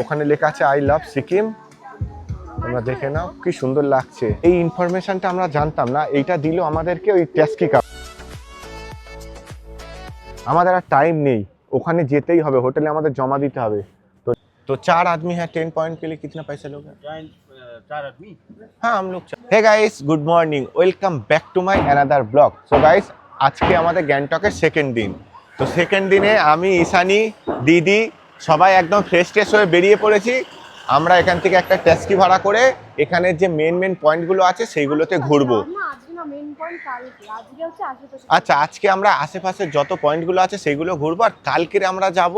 ওখানে লেখা আছে আই লাভ সিকিম আমরা দেখে নাও কি সুন্দর লাগছে। এই ইনফরমেশনটা আমরা জানতাম না এইটা দিল আমাদেরকে ওই ট্যাক্সি কাপ আমাদের আর টাইম নেই ওখানে যেতেই হবে হোটেলে আমাদের জমা দিতে হবে। তো তো চার আদমি হ্যাঁ টেন পয়েন্ট পেলে কিতনা পয়সা লোক হ্যাঁ? চার আদমি? হ্যাঁ আম লোক hey guys good morning welcome back to my another blog so guys আজকে আমাদের গ্যাংটকের সেকেন্ড দিন। তো সেকেন্ড দিনে আমি ইশানি দিদি সবাই একদম ফ্রেশ ট্রেশ হয়ে বেরিয়ে পড়েছি আমরা এখান থেকে একটা ট্যাক্সি ভাড়া করে এখানের যে মেন মেন পয়েন্টগুলো আছে সেইগুলোতে ঘুরবো না আজকে না মেন পয়েন্ট কালকে আজকে হচ্ছে আশেপাশে আচ্ছা আজকে আমরা আশেপাশে যত পয়েন্টগুলো আছে সেইগুলো ঘুরবো আর কালকের আমরা যাব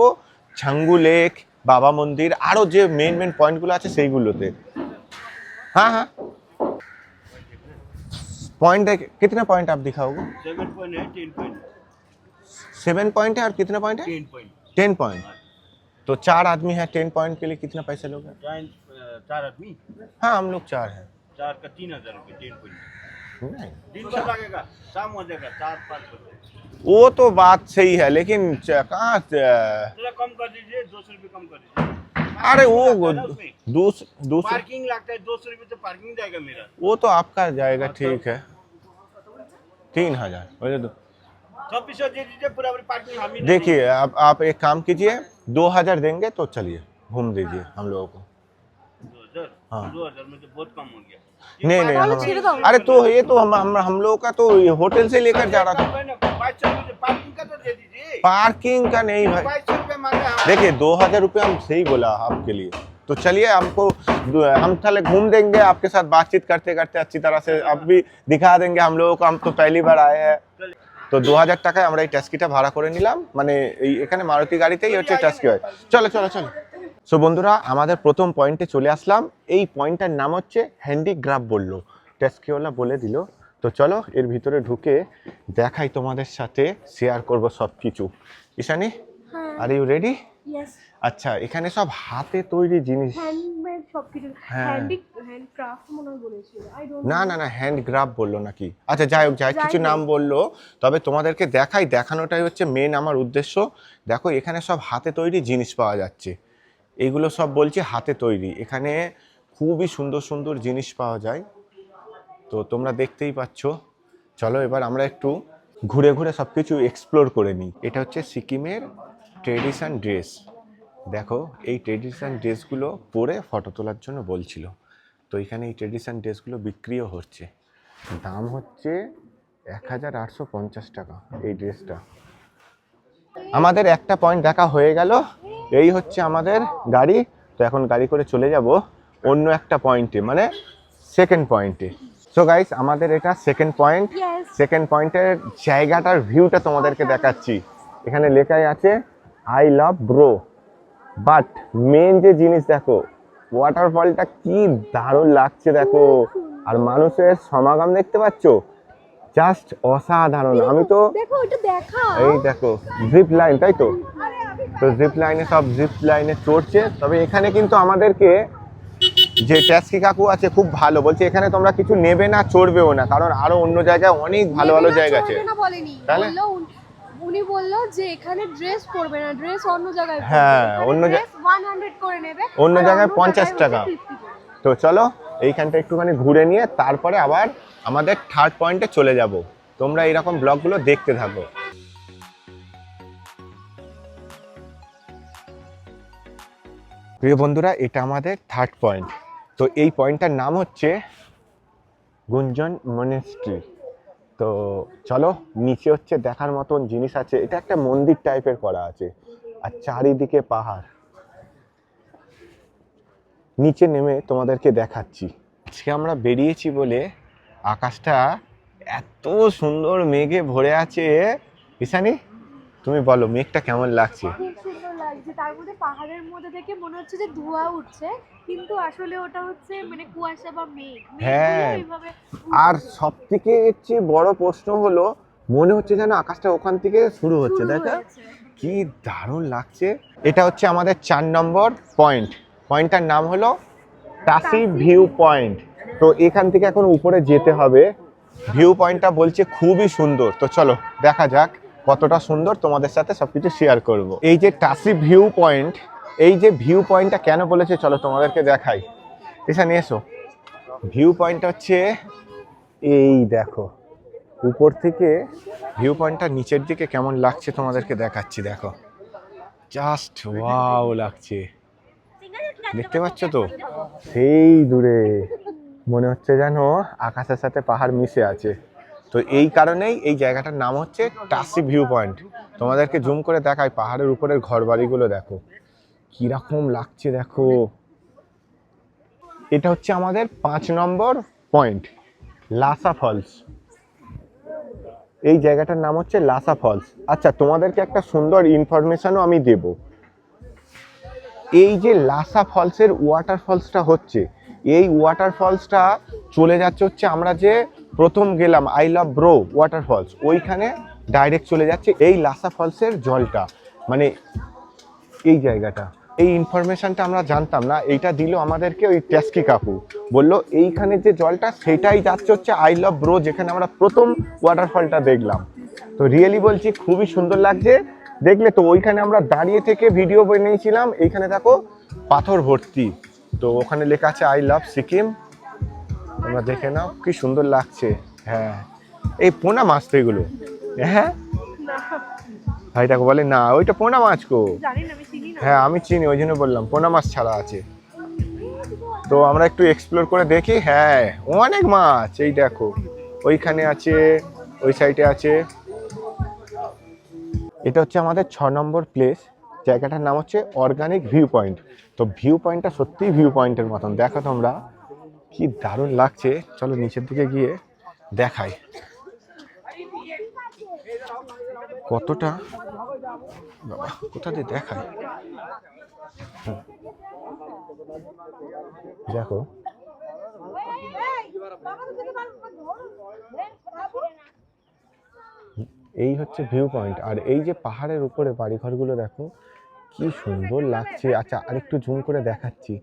ছাঙ্গু লেক বাবা মন্দির আরও যে মেন মেন পয়েন্টগুলো আছে সেইগুলোতে हाँ हाँ पॉइंट है कितने पॉइंट आप दिखाओगे सेवन पॉइंट है टेन पॉइंट सेवन पॉइंट है और कितने पॉइंट है टेन पॉइंट टेन पॉइंट तो चार आदमी है टेन पॉइंट के लिए कितना पैसे लोगे? चार चार आदमी? हाँ हम लोग चार हैं। चार का तीन हज़ार रुपये टेन पॉइंट नहीं। दिन भर लगेगा शाम हो जाएगा चार पाँच बजे। वो तो बात सही है लेकिन कहाँ थोड़ा कम कर दीजिए दो सौ रुपये कम कर दीजिए। अरे वो है? दूस दूसरा पार्किंग लगता है दो सौ रुपये तो पार्किंग जाएगा मेरा। वो तो आपका जाएगा ठीक है। तीन हज़ार बोले तो देखिए आप आप एक काम कीजिए दो हज़ार देंगे तो चलिए घूम दीजिए हम लोगों को। दो हज़ार? हाँ। दो हज़ार में तो बहुत कम हो गया। नहीं नहीं हाँ। अरे तो ये तो हम हम हम लोगों का तो ये होटल से लेकर जा रहा था। पार्किंग का तो दे दीजिए। पार्किंग का नहीं भाई। देखिए दो हज़ार रुपये हम सही बोला आपके लिए। तो चलिए हमको हम थाले घूम देंगे आपके साथ बातचीत करते करते अच्छी तरह से अब भी दिखा देंगे हम लोगों को। हम तो पहली बार आए हैं। তো দু হাজার টাকায় আমরা এই ট্যাক্সিটা ভাড়া করে নিলাম। মানে এই এখানে মারুতি গাড়িতেই হচ্ছে ট্যাক্সি হয়। চলো চলো চলো। সো বন্ধুরা আমাদের প্রথম পয়েন্টে চলে আসলাম। এই পয়েন্টটার নাম হচ্ছে হ্যান্ডিক্রাফট বলল। ট্যাক্সিওয়ালা বলে দিল। তো চলো এর ভিতরে ঢুকে দেখাই তোমাদের সাথে শেয়ার করব সব কিছু ঈশানি হ্যাঁ। আর ইউ রেডি আচ্ছা এখানে সব হাতে তৈরি জিনিস। হ্যান্ডমেড সব হ্যাঁ। হ্যান্ডি হ্যান্ডক্রাফট মনে হয় বলেছিল। আই ডোন্ট না না না হ্যান্ড গ্রাফ বলল নাকি? আচ্ছা যাই হোক যাই কিছু নাম বলল। তবে তোমাদেরকে দেখাই দেখানোটাই হচ্ছে মেন আমার উদ্দেশ্য। দেখো এখানে সব হাতে তৈরি জিনিস পাওয়া যাচ্ছে। এইগুলো সব বলছি হাতে তৈরি। এখানে খুবই সুন্দর সুন্দর জিনিস পাওয়া যায়। তো তোমরা দেখতেই পাচ্ছ। চলো এবার আমরা একটু ঘুরে ঘুরে সব কিছু এক্সপ্লোর করে নিই। এটা হচ্ছে সিকিমের ট্রেডিশন ড্রেস দেখো এই ট্রেডিশন ড্রেসগুলো পরে ফটো তোলার জন্য বলছিল। তো এখানে এই ট্রেডিশন ড্রেসগুলো বিক্রিও হচ্ছে। দাম হচ্ছে এক হাজার আটশো পঞ্চাশ টাকা এই ড্রেসটা আমাদের একটা পয়েন্ট দেখা হয়ে গেল এই হচ্ছে আমাদের গাড়ি। তো এখন গাড়ি করে চলে যাব অন্য একটা পয়েন্টে মানে সেকেন্ড পয়েন্টে সো গাইস আমাদের এটা সেকেন্ড পয়েন্ট সেকেন্ড পয়েন্টের জায়গাটার ভিউটা তোমাদেরকে দেখাচ্ছি। এখানে লেখাই আছে I love bro but main যে জিনিস দেখো ওয়াটারফলটা কি দারুণ লাগছে দেখো। আর মানুষের সমাগম দেখতে পাচ্ছ? জাস্ট অসাধারণ। আমি তো এই দেখো জিপ লাইন তাই তো? তো জিপ লাইনে সব জিপ লাইনে চড়ছে। তবে এখানে কিন্তু আমাদেরকে যে ট্যাক্সি কাকু আছে খুব ভালো। বলছে এখানে তোমরা কিছু নেবে না চড়বেও না। কারণ আরও অন্য জায়গায় অনেক ভালো ভালো জায়গা আছে। তাহলে? উনি বলল যে এখানে ড্রেস পরবে না ড্রেস অন্য জায়গায় হ্যাঁ, অন্য জা- ড্রেস 100 করে নেবে অন্য জায়গায় 50 টাকা। হচ্ছে 50 করে। তো চলো এইখানটা একটুখানি ঘুরে নিয়ে তারপরে আবার আমাদের থার্ড পয়েন্টে চলে যাব। তোমরা এইরকম ব্লগগুলো দেখতে থাকো। প্রিয় বন্ধুরা এটা আমাদের থার্ড পয়েন্ট তো এই পয়েন্টটার নাম হচ্ছে গুঞ্জন মনেস্ট্রি তো চলো, নিচে হচ্ছে দেখার মতন জিনিস আছে। এটা একটা মন্দির টাইপের করা আছে। আর চারিদিকে পাহাড়। নিচে নেমে তোমাদেরকে দেখাচ্ছি। আজকে আমরা বেরিয়েছি বলে আকাশটা এত সুন্দর মেঘে ভরে আছে। ঈশানি, তুমি বলো, মেঘটা কেমন লাগছে? লাগছে তার মধ্যে পাহাড়ের মধ্যে থেকে মনে হচ্ছে যে ধোঁয়া উঠছে কিন্তু আসলে ওটা হচ্ছে মানে কুয়াশা বা মেঘ। হ্যাঁ। আর সব থেকে চেয়ে বড় প্রশ্ন হলো মনে হচ্ছে যেন আকাশটা ওখান থেকে শুরু হচ্ছে দেখা। কি দারুণ লাগছে। এটা হচ্ছে আমাদের চার নম্বর পয়েন্ট পয়েন্টটার নাম হলো টাসি ভিউ পয়েন্ট তো এখান থেকে এখন উপরে যেতে হবে। ভিউ পয়েন্টটা বলছে খুবই সুন্দর। তো চলো দেখা যাক। কতটা সুন্দর তোমাদের সাথে সবকিছু শেয়ার করব। এই যে টাসি ভিউ পয়েন্ট এই যে ভিউ পয়েন্টটা কেন বলেছে চলো তোমাদেরকে দেখাই। এখানে এসো। ভিউ পয়েন্ট হচ্ছে, এই দেখো, উপর থেকে ভিউ পয়েন্টটা নিচের দিকে কেমন লাগছে তোমাদেরকে দেখাচ্ছি, দেখো। জাস্ট ওয়াও লাগছে। দেখতে পাচ্ছ তো? সেই দূরে, মনে হচ্ছে যেন আকাশের সাথে পাহাড় মিশে আছে। তো এই কারণেই এই জায়গাটার নাম হচ্ছে টাসি ভিউ পয়েন্ট তোমাদেরকে জুম করে দেখায় পাহাড়ের উপরের ঘর বাড়িগুলো দেখো। কীরকম লাগছে দেখো। এটা হচ্ছে আমাদের পাঁচ নম্বর পয়েন্ট, লাসা ফলস। এই জায়গাটার নাম হচ্ছে লাসা ফলস। আচ্ছা তোমাদেরকে একটা সুন্দর ইনফরমেশনও আমি দেব। এই যে লাসা ফলসের ওয়াটার ফলসটা হচ্ছে এই ওয়াটার ফলসটা চলে যাচ্ছে হচ্ছে আমরা যে প্রথম গেলাম I love bro water falls ওইখানে ডাইরেক্ট চলে যাচ্ছে এই লাসা ফলসের জলটা। মানে এই জায়গাটা, এই ইনফরমেশনটা আমরা জানতাম না, এইটা দিল আমাদেরকে ওই ট্যাস্কি কাকু। বলল, এইখানে যে জলটা, সেটাই যাচ্ছে হচ্ছে আই লাভ ব্রো যেখানে আমরা প্রথম ওয়াটারফলটা দেখলাম। তো রিয়েলি বলছি, খুবই সুন্দর লাগছে। দেখলে তো ওইখানে আমরা দাঁড়িয়ে থেকে ভিডিও বানিয়েছিলাম, এইখানে দেখো পাথর ভর্তি। তো ওখানে লেখা আছে আই লাভ সিকিম তোমরা দেখে নাও কি সুন্দর লাগছে। হ্যাঁ। এই পোনা মাছ তো এগুলো। হ্যাঁ? ভাইটাকে বলে না ওইটা পোনা মাছ না হ্যাঁ আমি চিনি ওই জন্য বললাম পোনা মাছ ছাড়া আছে। তো আমরা একটু এক্সপ্লোর করে দেখি। হ্যাঁ অনেক মাছ এই দেখো। ওইখানে আছে ওই সাইডে আছে। এটা হচ্ছে আমাদের ছ নম্বর প্লেস জায়গাটার নাম হচ্ছে অর্গানিক ভিউ পয়েন্ট তো ভিউ পয়েন্টটা সত্যিই ভিউ পয়েন্টের মতন। দেখো তোমরা, কি দারুণ লাগছে। চলো নিচের দিকে গিয়ে দেখাই। কতটা? বাবা, কোথা দিয়ে দেখায়? দেখো। এই হচ্ছে ভিউ পয়েন্ট আর এই যে পাহাড়ের উপরে বাড়িঘরগুলো দেখো কি সুন্দর লাগছে। আচ্ছা আরেকটু জুম করে দেখাচ্ছি।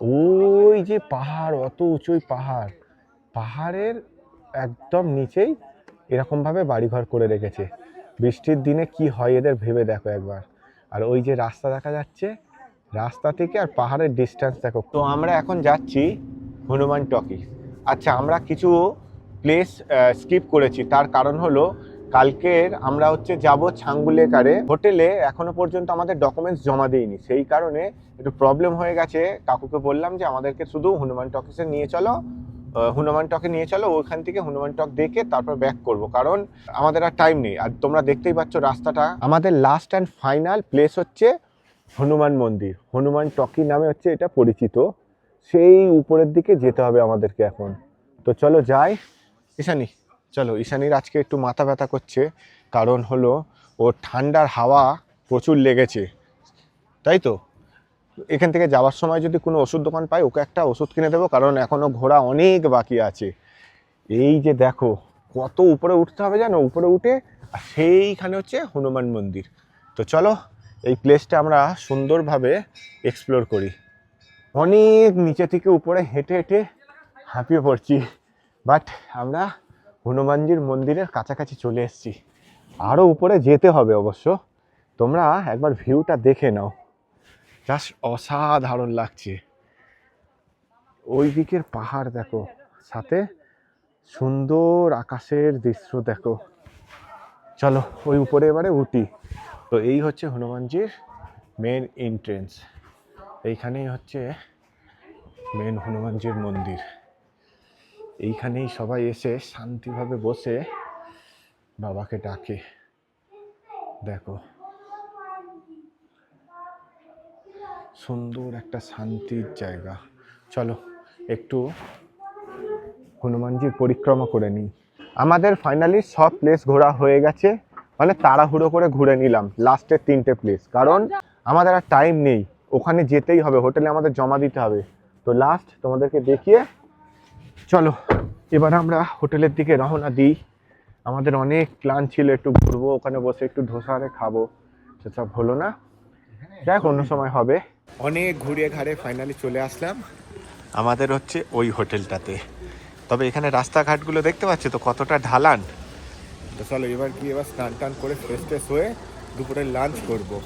ওই যে পাহাড়, অত উঁচুই পাহাড়। পাহাড়ের একদম নিচেই এরকম ভাবে বাড়িঘর করে রেখেছে। বৃষ্টির দিনে কি হয় এদের ভেবে দেখো একবার। আর ওই যে রাস্তা দেখা যাচ্ছে, রাস্তা থেকে আর পাহাড়ের ডিস্টেন্স দেখো। তো আমরা এখন যাচ্ছি হনুমান টকি। আচ্ছা আমরা কিছু প্লেস স্কিপ করেছি। তার কারণ হলো কালকের আমরা হচ্ছে যাব ছাঙ্গুলেকারে। হোটেলে এখনও পর্যন্ত আমাদের ডকুমেন্টস জমা দিইনি। সেই কারণে একটু প্রবলেম হয়ে গেছে। কাকুকে বললাম যে, আমাদেরকে শুধু হনুমান টকিসে নিয়ে চলো। হনুমান টকে নিয়ে চলো। ওইখান থেকে হনুমান টক দেখে তারপর ব্যাক করব। কারণ আমাদের আর টাইম নেই। আর তোমরা দেখতেই পাচ্ছ রাস্তাটা। আমাদের লাস্ট অ্যান্ড ফাইনাল প্লেস হচ্ছে হনুমান মন্দির। হনুমান টকি নামে হচ্ছে এটা পরিচিত। সেই উপরের দিকে যেতে হবে আমাদেরকে এখন। তো চলো যাই। ঈশানি। চলো, ঈশানির আজকে একটু মাথা ব্যথা করছে, কারণ হলো ওর ঠান্ডার হাওয়া প্রচুর লেগেছে। তাই তো? এখান থেকে যাওয়ার সময় যদি কোনো ওষুধ দোকান পাই, ওকে একটা ওষুধ কিনে দেবো, কারণ এখনও ঘোরা অনেক বাকি আছে। এই যে দেখো, কত উপরে উঠতে হবে জানো? উপরে উঠে, আর সেইখানে হচ্ছে হনুমান মন্দির। তো চলো, এই প্লেসটা আমরা সুন্দরভাবে এক্সপ্লোর করি। অনেক নিচে থেকে উপরে হেঁটে হেঁটে হাঁপিয়ে পড়ছি। বাট আমরা হনুমানজির মন্দিরের কাছাকাছি চলে এসেছি। আরও উপরে যেতে হবে অবশ্য। তোমরা একবার ভিউটা দেখে নাও। জাস্ট অসাধারণ লাগছে। ওই দিকের পাহাড় দেখো, সাথে সুন্দর আকাশের দৃশ্য দেখো। চলো, ওই উপরে এবারে উঠি। তো এই হচ্ছে হনুমানজির মেন এন্ট্রেন্স এইখানেই হচ্ছে মেন হনুমানজির মন্দির। এইখানেই সবাই এসে শান্তিভাবে বসে বাবাকে ডাকে। দেখো, সুন্দর একটা শান্তির জায়গা। চলো, একটু হনুমানজির পরিক্রমা করে নিই। আমাদের ফাইনালি সব প্লেস ঘোরা হয়ে গেছে। মানে তাড়াহুড়ো করে ঘুরে নিলাম লাস্টের তিনটে প্লেস কারণ আমাদের আর টাইম নেই। ওখানে যেতেই হবে, হোটেলে আমাদের জমা দিতে হবে। তো লাস্ট তোমাদেরকে দেখিয়ে চলো, এবার আমরা হোটেলের দিকে রওনা দিই। আমাদের অনেক প্ল্যান ছিল একটু ঘুরবো, ওখানে বসে একটু ধোসা আরে খাব। সেসব হলো না। দেখ, অন্য সময় হবে। অনেক ঘুরিয়ে ঘাড়ে ফাইনালি চলে আসলাম। আমাদের হচ্ছে ওই হোটেলটাতে। তবে এখানে রাস্তাঘাটগুলো দেখতে পাচ্ছি তো কতটা ঢালান। তো চলো, এবার কি এবার স্নান টান করে ফ্রেশ ট্রেশ হয়ে দুপুরে লাঞ্চ করব।